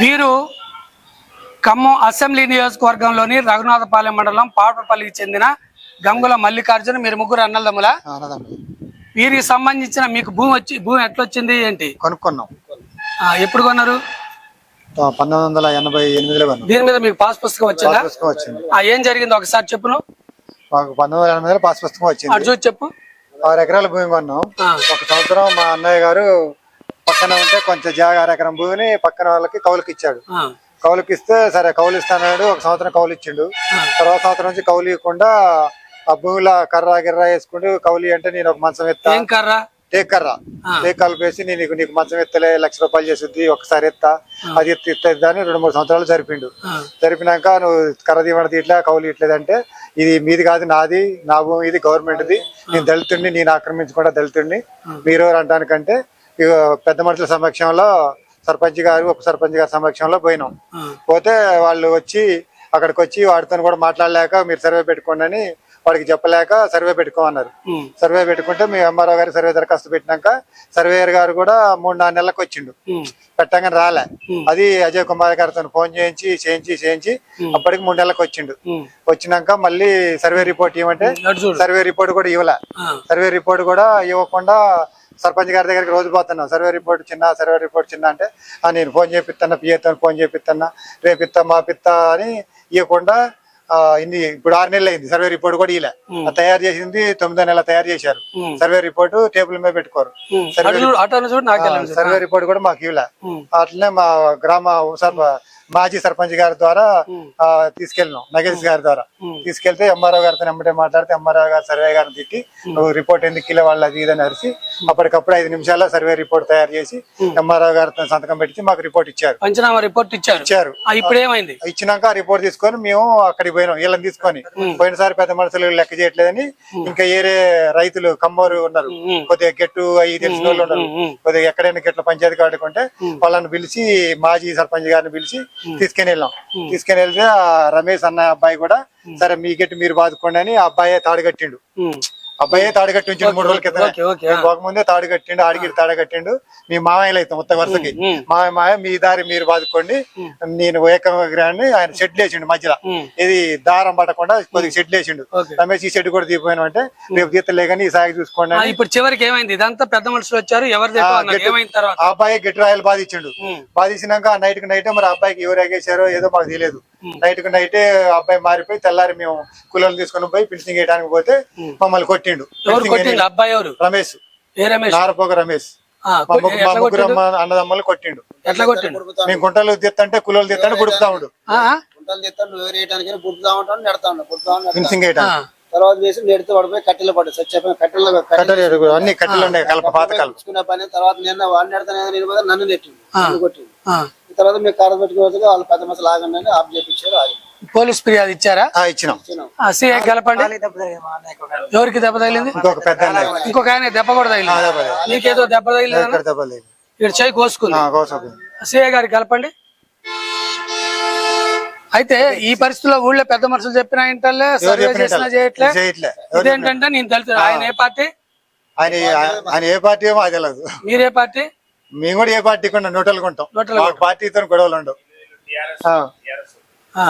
వీరు ఖమ్మం అసెంబ్లీ నియోజకవర్గంలోని రఘునాథపాలెం మండలం పాపపల్లికి చెందిన గంగుల మల్లికార్జున మీరు ముగ్గురు అన్నదమ్ముల? వీరికి సంబంధించిన మీకు భూమి వచ్చి భూమి ఎట్లొచ్చింది ఏంటి? కొనుక్కున్నాం. ఎప్పుడు కొన్నారు? పంతొమ్మిది వందల ఎనభై ఎనిమిదిలో దీని మీద మీకు పాస్ పుస్తకం వచ్చిందా? వచ్చింది. ఏం జరిగింది? ఒకసారి చెప్పును. మాకు పంతొమ్మిది వందల ఎనభైలో పాస్ పుస్తకం వచ్చింది. అటు చూసి చెప్పు. ఆరు ఎకరాల భూమి కొన్నాం. ఒక సంవత్సరం మా అన్నయ్య గారు పక్కన ఉంటే కొంచెం జాగా ఎకరం భూమిని పక్కన వాళ్ళకి కౌలుకి ఇచ్చాడు కౌలుకి ఇస్తే సరే కౌలు ఇస్తాడు ఒక సంవత్సరం కౌలు ఇచ్చిండు తర్వాత సంవత్సరం నుంచి కౌలు ఇవ్వకుండా ఆ భూమిలో కర్ర గిర్ర వేసుకుంటూ కౌలు అంటే నేను ఒక మంచం ఎత్తా. కర్రా? టేక్ కర్ర. ఆ. టేక్ కలిపేసి నేను నీకు నీకు మంచం ఎత్తలే లక్ష రూపాయలు చేస్తుంది ఒకసారి ఎత్తా. అది ఎత్తి ఎత్తా అని రెండు మూడు సంవత్సరాలు జరిపిండు. జరిపినాక నువ్వు కర్ర తీయమని ఇట్లా కౌలు ఇట్లేదంటే ఇది మీది కాదు నాది నా భూమి ఇది గవర్నమెంట్ది. నేను దళితుడిని నేను ఆక్రమించకుండా దళితుడిని మీరు అంటానికంటే పెద్ద మనుషుల సమక్షంలో సర్పంచ్ గారు ఉప సర్పంచ్ గారి సమక్షంలో పోయినాం. పోతే వాళ్ళు వచ్చి అక్కడికి వచ్చి వాడితో కూడా మాట్లాడలేక మీరు సర్వే పెట్టుకోండి అని వాడికి చెప్పలేక సర్వే పెట్టుకోమన్నారు. సర్వే పెట్టుకుంటే మీ ఎంఆర్ఓ గారి సర్వే దరఖాస్తు పెట్టినాక సర్వేయర్ గారు కూడా మూడు నాలుగు నెలలకు వచ్చిండు. పెట్టంగానే రాలే. అది అజయ్ కుమార్ గారితో ఫోన్ చేయించి చేయించి చేయించి అప్పటికి మూడు నెలలకు వచ్చిండు. వచ్చినాక మళ్ళీ సర్వే రిపోర్ట్ ఇవ్వమంటే చూడు. సర్వే రిపోర్ట్ కూడా ఇవ్వలే. సర్వే రిపోర్ట్ కూడా ఇవ్వకుండా సర్పంచ్ గారి దగ్గరికి రోజు పోతున్నాం. సర్వే రిపోర్ట్ చిన్న సర్వే రిపోర్ట్ చిన్న అంటే "ఆ, నేను ఫోన్ చేపిస్తున్నా పిఏతో ఫోన్ చేపిస్తున్నా రేపిత్తా మా పిత్తా అని ఇవ్వకుండా ఇన్ని ఇప్పుడు ఆరు నెలలు అయింది సర్వే రిపోర్ట్ కూడా ఇలా తయారు చేసింది తొమ్మిదో నెల తయారు చేశారు. సర్వే రిపోర్ట్ టేబుల్ మీద పెట్టుకోరు. సర్వే రిపోర్ట్ కూడా మాకు ఇవ్వలే. ఉమ్. అట్లనే మా గ్రామ సర్ప మాజీ సర్పంచ్ గారి ద్వారా తీసుకెళ్ళినాం. నగేష్ గారి ద్వారా. తీసుకెళ్తే ఎంఆర్ఓ గారితో ఎమ్మటే మాట్లాడితే ఎంఆర్ఓ గారు సర్వే గారిని తిట్టి నువ్వు రిపోర్ట్ ఎందుకు కిలో వాళ్ళు అది ఇదని అరిసి అప్పటికప్పుడు ఐదు నిమిషాల్లో సర్వే రిపోర్ట్ తయారు చేసి ఎంఆర్ఓ గారితో సంతకం పెట్టి మాకు రిపోర్ట్ ఇచ్చారు. పంచనామా రిపోర్ట్ ఇచ్చారు. ఇచ్చారు. ఆ, ఇప్పుడు ఏమైంది? ఇచ్చినాక రిపోర్ట్ తీసుకొని మేము అక్కడికి పోయినాం వీళ్ళని తీసుకొని. పోయినసారి పెద్ద మనుషులు లెక్క చేయట్లేదని ఇంకా ఏరే రైతులు కమ్మోరు ఉన్నారు. కొద్దిగా గెట్టు అవి తెలిసిన వాళ్ళు ఉన్నారు. కొద్దిగా ఎక్కడైనా గెట్ల పంచాయతీ కాడుకుంటే వాళ్ళని పిలిచి మాజీ సర్పంచ్ గారిని పిలిచి తీసుకెని వెళ్ళాం. తీసుకెని వెళ్తే రమేష్ అన్న అబ్బాయి కూడా సరే మీ గెట్టు మీరు బాదుకోండి అని అబ్బాయి తాడు కట్టిండు. అబ్బాయి తాడు కట్టి ఉంచిండు మూడు రోజుల క్రితం ఆ. పోకముందే తాడు కట్టిండు ఆడికి తాడు కట్టిండు. మీ మామయ్యలు అయితే మొత్తం వరుసకి. మామయ్య మాయ మీ దారి మీరు బాదుకోండి. నేను ఏకగ్రహాన్ని ఆయన షెడ్ వేసిండు మధ్యలో. ఇది దారం పడకుండా కొద్దిగా షెడ్ వేసిండు. రమేష్ ఈ షెడ్ కూడా తీపోయినా అంటే రేపు తీతలే కానీ ఈ సాగి చూసుకోండి ఇప్పుడు చివరికి ఏమైంది? ఇదంతా పెద్ద మనుషులు వచ్చారు ఎవరు అబ్బాయి గట్టి రాయలు బాధించిండు. బాధించినాక ఆ నైట్కి నైట్ మరి అబ్బాయికి ఎవరు ఎగేశారో ఏదో మాకు తెలియదు. నైట్కి నైటే అబ్బాయి మారిపోయి తెల్లారి మేము కూలీలను తీసుకొని పోయి పిలిచింగ్ వేయడానికి పోతే మమ్మల్ని కొట్టిండు. ఎవరు ఫినిషింగ్ కొట్టిండు? అబ్బాయి ఎవరు? రమేష్. ఏ రమేష్? నారపోక రమేష్. ఆ, మా ముగ్గురు కొట్టిండు? అన్నదమ్మలు కొట్టిండు. ఎట్లా కొట్టిండు? మేము గుంటలు తీస్తంటే కులోలు గుడుపుతా ఉండు. ఆ, ఆ? గుంటలు తెస్తాను నువ్వు వేరేయడానికి పుడుతా ఉంటాను నెడతా ఉంటాను ఫినిషింగ్ తర్వాత వేసి నెడితే పడిపోయి కట్టెలు పడ్డాయి చచ్చిపోయి కట్టెలు కట్టెలు అన్ని కట్టెలు ఉన్నాయి కలప పాత కలప తెచ్చుకునే పని తర్వాత నిన్న వాడిని నెడతానే నేను నన్ను ఆ. ఈ తర్వాత మీరు కారం పెట్టుకోవచ్చు వాళ్ళు పెద్ద మసలు ఆగండి అని ఆఫ్ చేపించారు ఆగి. పోలీస్ ఫిర్యాదు ఇచ్చారా? ఆ, ఇచ్చినాం. ఆ, సిఐ గెలపండి ఎవరికి దెబ్బ తగిలింది? ఇంకొక ఆయన. దెబ్బ కూడా తగిలింది. దెబ్బ తగిలింది. నీకేదో దెబ్బ తగిలింది ఇక్కడ చేయి కోసుకుంది. సిఐ గారికి కలపండి. అయితే ఈ పరిస్థితిలో ఊళ్ళో పెద్ద మనుషులు చెప్పిన ఎవరు సర్వే చేసినా? చేయట్లే. ఇదేంటంటే నేను తెలుసు ఆయన ఏ పార్టీ? ఆయన ఆయన ఏ పార్టీ ఏమో అది తెలియదు మీరే పార్టీ? మేము కూడా ఏ పార్టీ కొంటాం నోటలు కొంటాం నోటలు మాకు పార్టీతో గొడవలు ఉండవు. ఆ, ఆ.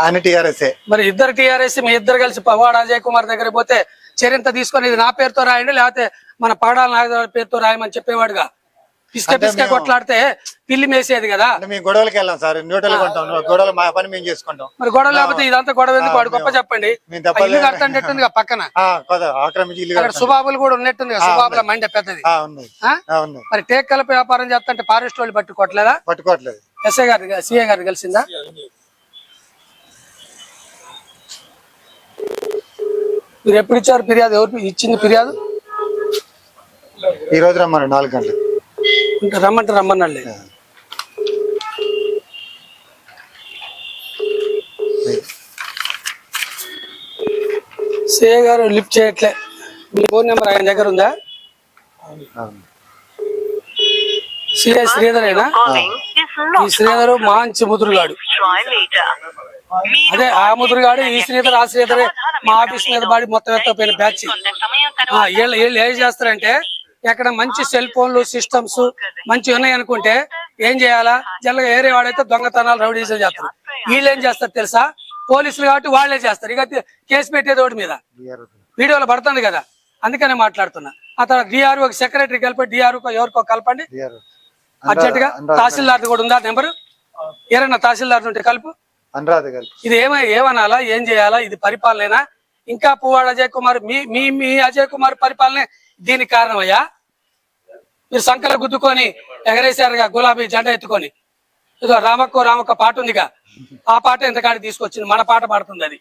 ఆయన టీఆర్ఎస్ మరి ఇద్దరు టీఆర్ఎస్ మీ ఇద్దరు కలిసి పవాడ అజయ్ కుమార్ దగ్గర పోతే చరింత తీసుకొని ఇది నా పేరుతో రాయండి లేకపోతే మన పడాల నాగరాజు పేరుతో రాయమని చెప్పేవాడుగా. పిస్క పిస్క కొట్లాడితే పిల్లి మేసేది కదా? మేము గొడవలకి వెళ్ళాం సార్ నోటలు కొంటాం గొడవలు మా పని మేము చేసుకుంటాం. మరి గొడవ లేకపోతే ఇదంతా గొడవ ఎందుకు? వాడు గొప్ప చెప్పండి. ఇల్లు కడతాంటట్టుంది పక్కన. అక్కడ. సుబాబులు కూడా ఉన్నట్టుంది సుబాబుల మండే పెద్దది. మరి టేక్ కలిపి వ్యాపారం చేస్తుంటే ఫారెస్ట్ వాళ్ళు పట్టుకోవట్లేదా? పట్టుకోవట్లేదు. ఎస్ఐ గారి సిఐ గారు కలిసిందా? మీరు ఎప్పుడు ఇచ్చారు ఫిర్యాదు? ఎవరు ఇచ్చింది ఫిర్యాదు? ఈ రోజు రమ్మను నాలుగు గంటలకు. రమ్మంటే రమ్మన్నాళ్ళే సిఐ గారు లిఫ్ట్ చేయట్లే. మీ ఫోన్ నెంబర్ ఆయన దగ్గర ఉందా. సిఐ శ్రీధరేనా? ఈ శ్రీధరు మంచి ముదురుగాడు. అదే ఆ ముదురుగాడు ఈ శ్రీధర్ ఆ శ్రీధరే మా ఆఫీస్ మీద పడి మొత్తం ఎత్తపోయిన బ్యాచ్. వీళ్ళు వీళ్ళు ఏం చేస్తారంటే ఎక్కడ మంచి సెల్ ఫోన్లు సిస్టమ్స్ మంచి ఉన్నాయి అనుకుంటే ఏం చేయాలా? జనరల్గా ఏరే వాడైతే దొంగతనాలు రౌడీజం చేస్తారు. వీళ్ళు ఏం చేస్తారు తెలుసా? పోలీసులు కాబట్టి వాళ్ళే చేస్తారు. ఇక కేసు పెట్టేది ఒకటి మీద. వీడియోలో పడుతుంది కదా. అందుకనే మాట్లాడుతున్నా. ఆ తర్వాత డిఆర్ఓ సెక్రటరీ కలిపి డిఆర్ఓ ఎవరికో కలపండి. అర్జెంట్గా తహసీల్దార్ కూడా ఉందా? నెంబరు? ఏరన్నా తహసీల్దార్ ఉంటే కలుపు. అనురాధ గారు ఇది ఏమై ఏమనాలా? ఏం చేయాలా? ఇది పరిపాలనేనా? ఇంకా పువ్వాడ అజయ్ కుమార్ మీ మీ మీ అజయ్ కుమార్ పరిపాలనే దీనికి కారణమయ్యా? మీరు సంకల గుద్దుకొని ఎగరేశారుగా గులాబీ జెండా ఎత్తుకొని. ఇదో రామక్కో రామక్క పాట ఉందిగా. ఆ పాట ఎంతకాడికి తీసుకొచ్చింది? మన పాట పాడుతుంది అది.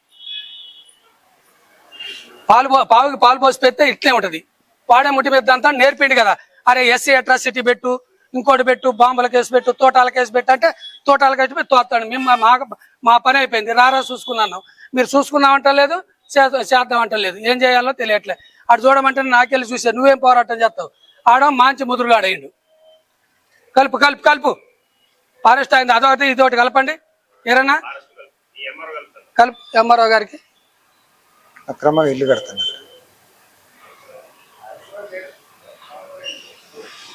పాలు పో- పావుకి పాలు పోసి పెడితే ఇట్లే ఉంటది. వాడే ముట్టి మీద అంతా నేర్పిండి కదా. అరే ఎస్సీ అట్రాసిటీ పెట్టు ఇంకోటి పెట్టు బాంబుల కేసు పెట్టు తోటాల కేసు పెట్టు అంటే తోటాల కేసు పెట్టి తోస్తాడు. మేము మా మా పని అయిపోయింది. రారా చూసుకున్నాను. మీరు చూసుకున్నామంట లేదు చే- చేద్దామంట లేదు ఏం చేయాలో తెలియట్లే. అటు చూడమంటే నాకెళ్ళి చూసా నువ్వేం పోరాటం చేస్తావు? ఆడ మంచి ముదురుగాడయిండు కలుపు కలుపు కలుపు. ఫారెస్ట్ అయింది. అదొకటి ఇదొకటి కలపండి. ఏరన్నా? కలుపు. ఎంఆర్ఓ గారికి. అక్రమంగా ఇల్లు కడతాను.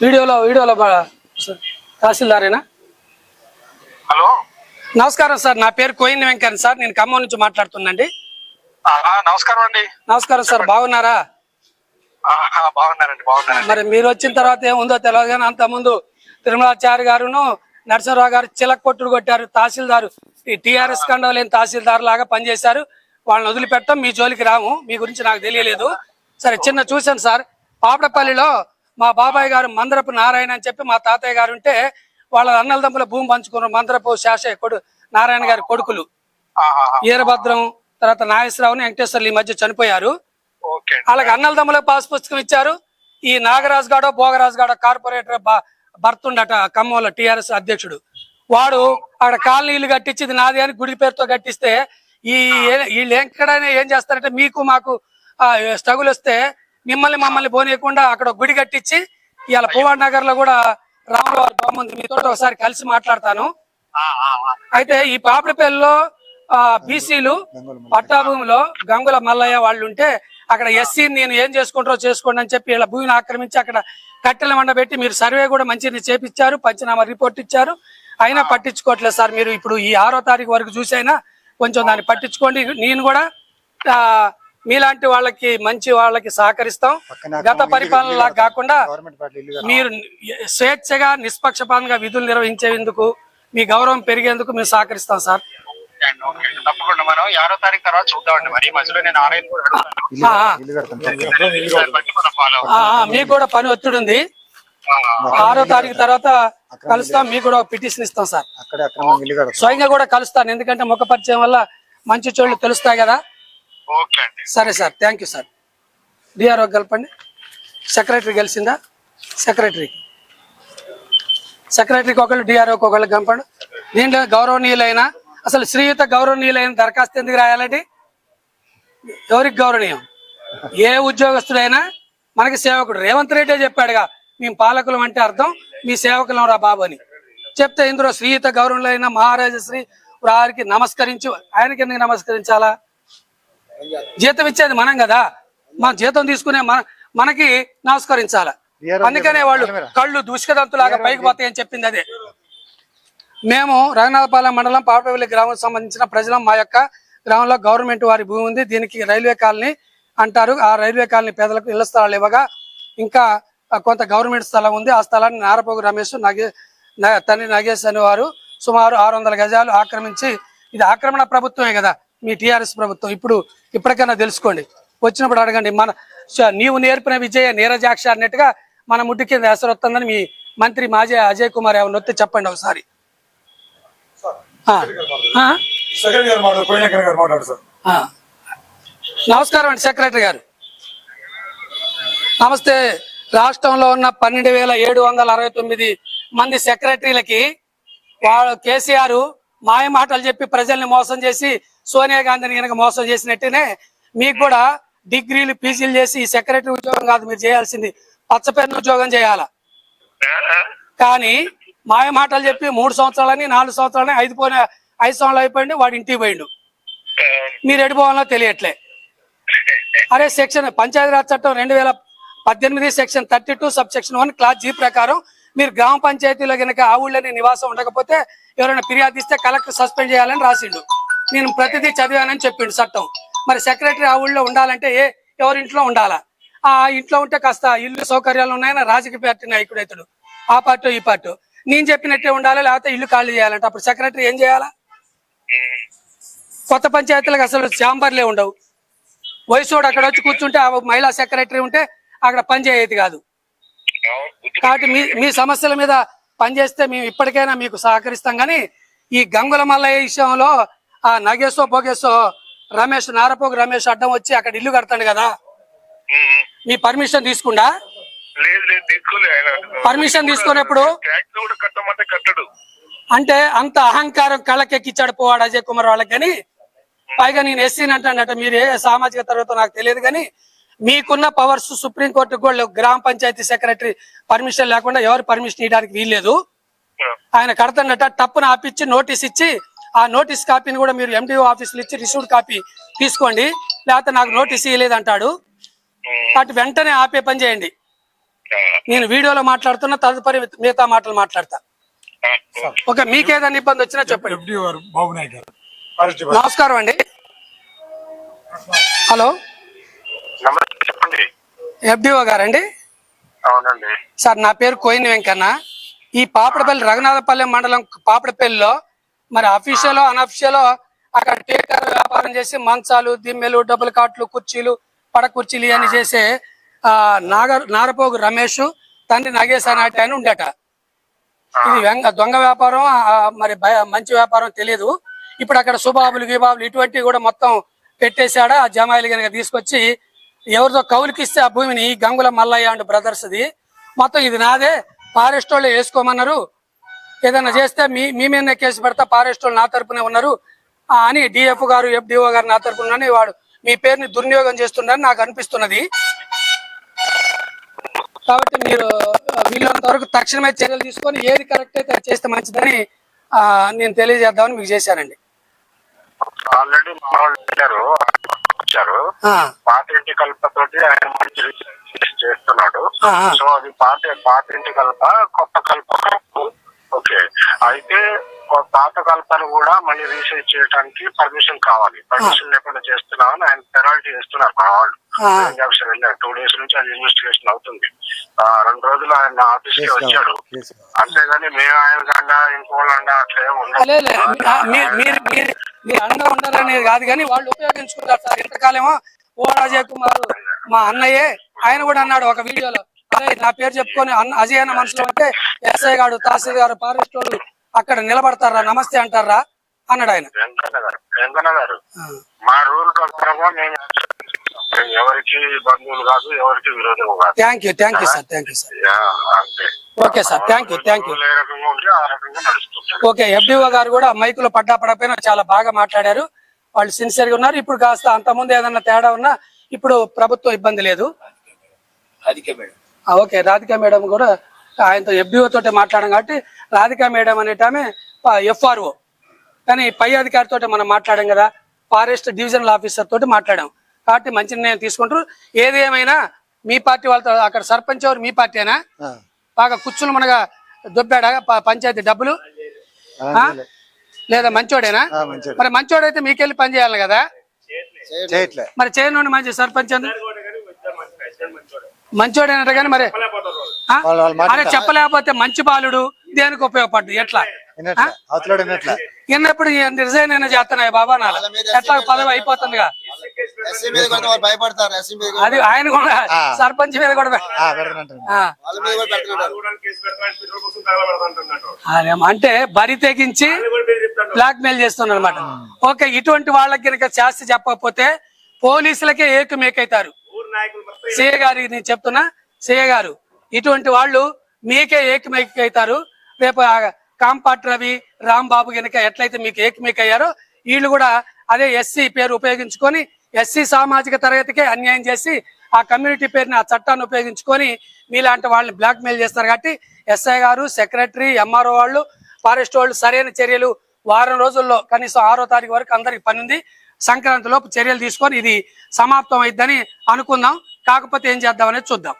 వీడియోలో వీడియోలో తహసీల్దారేనా? హలో. నమస్కారం సార్. నా పేరు కోయిన్ వెంకన్ సార్. నేను ఖమ్మం నుంచి మాట్లాడుతున్నాండి. నమస్కారం అండి. నమస్కారం సార్ బాగున్నారా? బాగున్నారండి బాగున్నారండి మరి మీరు వచ్చిన తర్వాత ఏముందో తెలియదు కానీ అంత ముందు తిరుమలాచారి గారును నరసింహరావు గారు చిలక కొట్టుడు కొట్టారు తహసీల్దారు ఈ టిఆర్ఎస్ కండవ లేని తహసీల్దార్ లాగా పనిచేశారు. వాళ్ళని వదిలిపెట్టం మీ జోలికి రాము మీ గురించి నాకు తెలియలేదు. సరే చిన్న చూశాను సార్. పాపడపల్లిలో మా బాబాయ్ గారు మందరపు నారాయణ అని చెప్పి మా తాతయ్య గారు ఉంటే వాళ్ళ అన్నల దమ్ముల భూమి పంచుకున్నారు మందరపు శాషయ్య కొడు నారాయణ గారి కొడుకులు. ఈరభద్రం తర్వాత నాగేశ్వరరావుని వెంకటేశ్వర్లు ఈ మధ్య చనిపోయారు. వాళ్ళకి అన్నల దమ్ములకు పాస్ పుస్తకం ఇచ్చారు. ఈ నాగరాజు గాడో భోగరాజు గాడో కార్పొరేటర్ భర్తుండట ఖమ్మంలో టిఆర్ఎస్ అధ్యక్షుడు. వాడు అక్కడ కాలనీలు కట్టించి ఇది నాది అని గుడి పేరుతో కట్టిస్తే ఈ ఏ- వీళ్ళు ఎక్కడైనా ఏం చేస్తారంటే మీకు మాకు స్ట్రగుల్ వస్తే మిమ్మల్ని మమ్మల్ని పోనీయకుండా అక్కడ గుడి కట్టించి ఇవాళ పువ్వాడ నగర్లో కూడా రాములవారి బొమ్మ ఉంది మీతో ఒకసారి కలిసి మాట్లాడతాను. అయితే ఈ పాపిడిపల్లిలో బీసీలు పట్టాభూమిలో గంగుల మల్లయ్య వాళ్ళు ఉంటే అక్కడ ఎస్సీ నేను ఏం చేసుకుంటారో చేసుకోండి అని చెప్పి ఇలా భూమిని ఆక్రమించి అక్కడ కట్టెల మండబెట్టి మీరు సర్వే కూడా మంచిగా చేపించారు పంచనామా రిపోర్ట్ ఇచ్చారు. అయినా పట్టించుకోవట్లేదు సార్ మీరు ఇప్పుడు ఈ ఆరో తారీఖు వరకు చూసైనా కొంచెం దాన్ని పట్టించుకోండి. నేను కూడా మీలాంటి వాళ్ళకి మంచి వాళ్ళకి సహకరిస్తాం. గత పరిపాలనలా కాకుండా మీరు స్వేచ్ఛగా నిష్పక్షపాతంగా విధులు నిర్వహించేందుకు మీ గౌరవం పెరిగేందుకు మేము సహకరిస్తాం సార్. ఓకే అండి, ఓకే. అండి. తప్పకుండా మనం ఆరో తారీఖు తర్వాత చూద్దామండి. మరి మధ్యలో నేను కూడా అడుగుతాను ఇల్లు ఆ, ఆ. ఇల్లు కడతాను. దాన్ని బట్టి మనం ఫాలో ఆ, ఆ, మీకు కూడా పని ఒత్తిడి ఉంది ఆరో తారీఖు తర్వాత కలుస్తాం. మీకు కూడా పిటిషన్ ఇస్తాం సార్. అక్కడే అక్రమంగా ఇల్లు కడతాను. స్వయంగా కూడా కలుస్తాను. ఎందుకంటే ముఖ పరిచయం వల్ల మంచి చోళ్ళు తెలుస్తాయి కదా. ఓకే అండి. సరే sir. Thank you sir. DRO కలపండి సెక్రటరీ గెలిచిందా? సెక్రటరీ సెక్రటరీకి ఒకళ్ళు డిఆర్ఓకి ఒకళ్ళు కలపండి దీంట్లో గౌరవనీయులైన అసలు శ్రీయుత గౌరవనీయులైన దరఖాస్తు ఎందుకు రాయాలండి? ఎవరికి గౌరవనీయం? ఏ ఉద్యోగస్తుడైనా మనకి సేవకుడు. రేవంత్ రెడ్డి చెప్పాడుగా మేము పాలకులం అంటే అర్థం మీ సేవకులం రా బాబు అని. చెప్తే ఇందులో శ్రీయుత గౌరవులైన మహారాజశ్రీ వారికి నమస్కరించు. ఆయనకి ఎందుకు నమస్కరించాలా? జీతం ఇచ్చేది మనం కదా. మన జీతం తీసుకునే మన మనకి నమస్కరించాల? అందుకనే వాళ్ళు కళ్ళు దుష్కదంతులాగా పైకి పోతాయని చెప్పింది అదే. మేము రంగనాథపాలెం మండలం పాపపల్లి గ్రామం సంబంధించిన ప్రజలం మా యొక్క గ్రామంలో గవర్నమెంట్ వారి భూమి ఉంది. దీనికి రైల్వే కాలనీ అంటారు. ఆ రైల్వే కాలనీ పేదలకు ఇళ్ళ స్థలాలు ఇవ్వగా ఇంకా కొంత గవర్నమెంట్ స్థలం ఉంది. ఆ స్థలాన్ని నారపోగు రమేష్ నగే తండ్రి నగేష్ అనేవారు సుమారు ఆరు వందల గజాలు ఆక్రమించి ఇది ఆక్రమణ ప్రభుత్వమే కదా మీ టీఆర్ఎస్ ప్రభుత్వం. ఇప్పుడు ఇప్పటికైనా తెలుసుకోండి. వచ్చినప్పుడు అడగండి. మన నీవు నేర్పిన విజయ నీరజాక్ష అన్నట్టుగా మన ముడ్డు కింద వస్తుందని మీ మంత్రి మాజీ అజయ్ కుమార్ ఏమైనా చెప్పండి ఒకసారి ఆ. ఆ? సెక్రటరీ గారు మాట్లాడు కోయినకర్ గారు మాట్లాడు సార్ ఆ. నమస్కారం అండి సెక్రటరీ గారు. నమస్తే. రాష్ట్రంలో ఉన్న పన్నెండు వేల ఏడు వందల అరవై తొమ్మిది మంది సెక్రటరీలకి వాళ్ళు కేసీఆర్ మాయ మాటలు చెప్పి ప్రజల్ని మోసం చేసి సోనియా గాంధీని కనుక మోసం చేసినట్టునే మీకు కూడా డిగ్రీలు పీజీలు చేసి ఈ సెక్రటరీ ఉద్యోగం కాదు మీరు చేయాల్సింది పచ్చపెన్ను ఉద్యోగం చేయాలా? కానీ మాయ మాటలు చెప్పి మూడు సంవత్సరాలని నాలుగు సంవత్సరాలని ఐదు పోయిన ఐదు సంవత్సరాలు అయిపోయింది వాడు ఇంటికి పోయిండు. మీరు ఎడిపోవాలో తెలియట్లే. అరే సెక్షన్ పంచాయతీరాజ్ చట్టం రెండు వేల పద్దెనిమిది section thirty two sub section one class G ప్రకారం మీరు గ్రామ పంచాయతీలో గనక ఆ ఊళ్ళోనే నివాసం ఉండకపోతే ఎవరైనా ఫిర్యాదు ఇస్తే కలెక్టర్ సస్పెండ్ చేయాలని రాసిండు. నేను ప్రతిదీ చదివానని చెప్పిండు చట్టం. మరి సెక్రటరీ ఆ ఊళ్ళో ఉండాలంటే ఏ ఎవరింట్లో ఉండాలా? ఆ ఇంట్లో ఉంటే కాస్త ఇల్లు సౌకర్యాలు ఉన్నాయని రాజకీయ పార్టీ నాయకుడు ఇతడు ఆ పార్టీ ఈ పార్టీ. నేను చెప్పినట్టే ఉండాలి? లేకపోతే ఇల్లు ఖాళీ చేయాలంటే? అప్పుడు సెక్రటరీ ఏం చేయాలా? కొత్త పంచాయతీలకు అసలు ఛాంబర్లే ఉండవు. వయసుడు అక్కడ వచ్చి కూర్చుంటే ఆ మహిళా సెక్రటరీ ఉంటే అక్కడ పని కాదు. కాబట్టి మీ మీ సమస్యల మీద పనిచేస్తే మేము ఇప్పటికైనా మీకు సహకరిస్తాం. కానీ ఈ గంగుల మల్లయ్య విషయంలో ఆ నగేశో పోగేసో రమేష్ నారపోగు రమేష్ అడ్డం వచ్చి అక్కడ ఇల్లు కడతాడు కదా? మీ పర్మిషన్ తీసుకుండా? లేదు లేదు తీసుకోలే ఆయన. పర్మిషన్ తీసుకున్నప్పుడు? ట్యాక్స్ కూడా కట్టమంటే కట్టడు. అంటే అంత అహంకారం కళ్ళకెక్కిచ్చాడు పోవాడు అజయ్ కుమార్ వాళ్ళకి కానీ పైగా నేను ఎస్సీని అంటానట మీరు ఏ సామాజిక తర్వాత నాకు తెలియదు కానీ మీకున్న పవర్స్ సుప్రీంకోర్టు కూడా. గ్రామ పంచాయతీ సెక్రటరీ పర్మిషన్ లేకుండా ఎవరు పర్మిషన్ ఇవ్వడానికి వీల్లేదు. ఆయన కడతాడట టప్పున ఆపిచ్చి నోటీస్ ఇచ్చి ఆ నోటీస్ కాపీని కూడా మీరు ఎండిఓ ఆఫీసులో ఇచ్చి రిసీవ్డ్ కాపీ తీసుకోండి. లేకపోతే నాకు నోటీస్ ఇవ్వలేదు అంటాడు అటు వెంటనే ఆపే పని చేయండి. నేను వీడియోలో మాట్లాడుతున్నా తదుపరి మిగతా మాటలు మాట్లాడతా. ఓకే మీకేదైనా ఇబ్బంది వచ్చినా చెప్పండి. నమస్కారం అండి. హలో. చెప్పండి. ఎఫ్డిఓ గారండి? అవునండి. సార్ నా పేరు కోయిన వెంకన్న. ఈ పాపడపల్లి రఘునాథపల్లి మండలం పాపడపల్లిలో మరి అఫీషియల్ అనఫిషియల్ అక్కడ టేకర్ వ్యాపారం చేసి మంచాలు దిమ్మెలు డబుల్ కాట్లు కుర్చీలు పడ కుర్చీలు అని చేసే ఆ, నాగర్ నారపోగు రమేష్ తండ్రి నగేశ్ నాటి అని ఉండేట. ఇది దొంగ వ్యాపారం మరి మంచి వ్యాపారం తెలియదు ఇప్పుడు అక్కడ సుబాబులు గీబాబులు ఇటువంటివి కూడా మొత్తం పెట్టేశాడా ఆ జమాయిలు కనుక తీసుకొచ్చి ఎవరితో కౌలికిస్తే ఆ భూమిని గంగుల మల్లయ్య అండ్ బ్రదర్స్ది మొత్తం ఇది నాదే ఫారెస్ట్ వాళ్ళు వేసుకోమన్నారు. ఏదైనా చేస్తే మీ మీ మీద కేసు పెడతా ఫారెస్ట్ వాళ్ళు నా తరపునే ఉన్నారు. అని డిఎఫ్ గారు ఎఫ్డిఓ గారు నా తరపున వాడు మీ పేరుని దుర్వినియోగం చేస్తున్నారని నాకు అనిపిస్తున్నది. కాబట్టి మీరు వీలైనంత వరకు తక్షణమే చర్యలు తీసుకొని ఏది కరెక్ట్ అయితే చేస్తే మంచిదని నేను తెలియజేద్దామని మీకు చేశానండి. ఆల్రెడీ మా వాళ్ళు వెళ్ళారు వచ్చారు. ఆ, పాత ఇంటి కల్పతోటి ఆయన మంచి చేస్తున్నాడు. సో అది పాత పాత ఇంటి కల్ప కొత్త కల్ప. ఓకే. అయితే పాత కల్పను కూడా మళ్ళీ రీసెర్చ్ చేయడానికి పర్మిషన్ కావాలి. పర్మిషన్ లేకుండా చేస్తున్నామని ఆయన పెనాల్టీ చేస్తున్నారు మా వాళ్ళు. ఆఫీసర్ వెళ్ళారు టూ డేస్ నుంచి అది ఇన్వెస్టిగేషన్ అవుతుంది. ఆ, రెండు రోజులు ఆయన ఆఫీస్కి వచ్చాడు. అంతేగాని మేము ఆయన కండా ఇంకోళ్ళండా అట్లా ఏం ఉండదు. మీరు అండగా ఉండాలనేది కాదు కానీ వాళ్ళు ఉపయోగించుకుంటారు సార్. ఇంతకాలేమో ఓ అజయ్ కుమార్ మా అన్నయ్యే ఆయన కూడా అన్నాడు ఒక వీడియోలో. అదే నా పేరు చెప్పుకొని అన్న అజయ్ అన్న మనుషులు అంటే ఎస్ఐ గారు తహసీల్ గారు ఫారెస్ట్ వాళ్ళు అక్కడ నిలబడతారా నమస్తే అంటారా? అన్నాడు ఆయన. వెంకన్న గారు. మా రూల్ మేము మేము ఎవరికి బంధువులు కాదు ఎవరికి విరోధం కాదు. Thank you thank you sir thank you sir అంతే okay sir thank you thank you okay FDO గారు కూడా మైకులో పడ్డా పడకపోయినా చాలా బాగా మాట్లాడారు. వాళ్ళు సిన్సియర్గా ఉన్నారు. ఇప్పుడు కాస్త అంత ముందు ఏదన్నా తేడా ఉన్నా ఇప్పుడు ప్రభుత్వం ఇబ్బంది లేదు. ఓకే రాధికా మేడం కూడా ఆయనతో ఎఫ్డిఓ తోటి మాట్లాడడం కాబట్టి రాధికా మేడం అనేటామె ఎఫ్ఆర్ఓ కానీ పై అధికారితో మనం మాట్లాడాం కదా. ఫారెస్ట్ డివిజనల్ ఆఫీసర్ తోటి మాట్లాడాం. కాబట్టి మంచి నిర్ణయం తీసుకుంటారు. ఏది ఏమైనా మీ పార్టీ వాళ్ళతో అక్కడ సర్పంచ్ ఎవరు? మీ పార్టీనా ఆ, బాగా కుచ్చులు మనగా దొబ్బాడా పంచాయతీ డబ్బులు? లేదా. మంచోడేనా. మరి మంచోడైతే మీకెళ్ళి పని చేయాలి కదా? మరి చేయనుండి మంచి సర్పంచ్? మంచోడేనట కానీ మరి అరే చెప్పలేకపోతే మంచి బాలుడు దేనికి ఉపయోగపడ్డు ఎట్లా? విన్నప్పుడు రిజైన్ అయినా చేస్తున్నాయి బాబా నాన్న? ఎట్లా పదవి అయిపోతుందిగా? అది ఆయన కూడా. సర్పంచ్ మీద కూడా పె- ఆ, పెడతానంటాడు. ఆ. వాళ్ళ మీద కూడా పెడుతున్నాడు అదేం అంటే బరి తెగించి బ్లాక్ మెయిల్ చేస్తున్నారు అనమాట ఓకే ఇటువంటి వాళ్ళకి కనుక శాస్తి చెప్పకపోతే పోలీసులకే ఏకు మేకైతారు. సిఏ గారి నేను చెప్తున్నా సిఏ గారు ఇటువంటి వాళ్ళు మీకే ఏకమేకైతారు రేపు ఆ కాంపాట్ రవి రాంబాబు గనక ఎట్లయితే మీకు ఏకమేకయ్యారో వీళ్ళు కూడా అదే ఎస్సీ పేరు ఉపయోగించుకొని ఎస్సీ సామాజిక తరగతికే అన్యాయం చేసి ఆ కమ్యూనిటీ పేరుని ఆ చట్టాన్ని ఉపయోగించుకొని మీలాంటి వాళ్ళని బ్లాక్ మెయిల్ చేస్తారు కాబట్టి ఎస్ఐ గారు సెక్రటరీ ఎంఆర్ఓ వాళ్ళు ఫారెస్ట్ వాళ్ళు సరైన చర్యలు వారం రోజుల్లో కనీసం ఆరో తారీఖు వరకు అందరికి పని ఉంది. సంక్రాంతి లోపు చర్యలు తీసుకొని ఇది సమాప్తం అయిద్దని అనుకుందాం. కాకపోతే ఏం చేద్దాం అనేది చూద్దాం.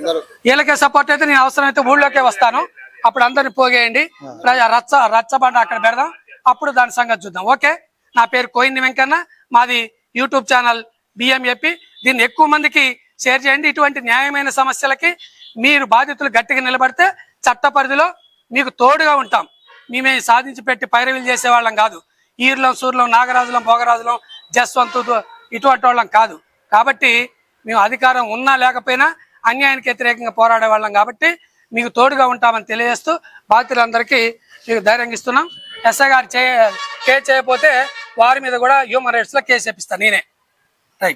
అందరూ వీళ్ళకే సపోర్ట్ అయితే నేను అవసరమైతే ఊళ్ళోకే వస్తాను. అప్పుడు అందరిని పోగేయండి. రచ్చ రచ్చబండ అక్కడ పెడదాం. అప్పుడు దాని సంగతి చూద్దాం. ఓకే? నా పేరు కోయిని వెంకన్న. మాది యూట్యూబ్ ఛానల్ బిఎంఏపి. దీన్ని ఎక్కువ మందికి షేర్ చేయండి. ఇటువంటి న్యాయమైన సమస్యలకి మీరు బాధితులు గట్టిగా నిలబడితే చట్ట పరిధిలో మీకు తోడుగా ఉంటాం. మేమే సాధించి పెట్టి పైరవీలు చేసే వాళ్ళం కాదు. ఈర్లం సూర్లం నాగరాజులం భోగరాజులం జస్వంతు ఇటువంటి వాళ్ళం కాదు. కాబట్టి మేము అధికారం ఉన్నా లేకపోయినా అన్యాయానికి వ్యతిరేకంగా పోరాడే వాళ్ళం కాబట్టి మీకు తోడుగా ఉంటామని తెలియజేస్తూ బాధితులందరికీ మీకు ధైర్యం ఇస్తున్నాం. ఎస్ఐ గారు చేయ కేసు చేయకపోతే వారి మీద కూడా హ్యూమన్ రైట్స్లో కేసు చేపిస్తాను నేనే.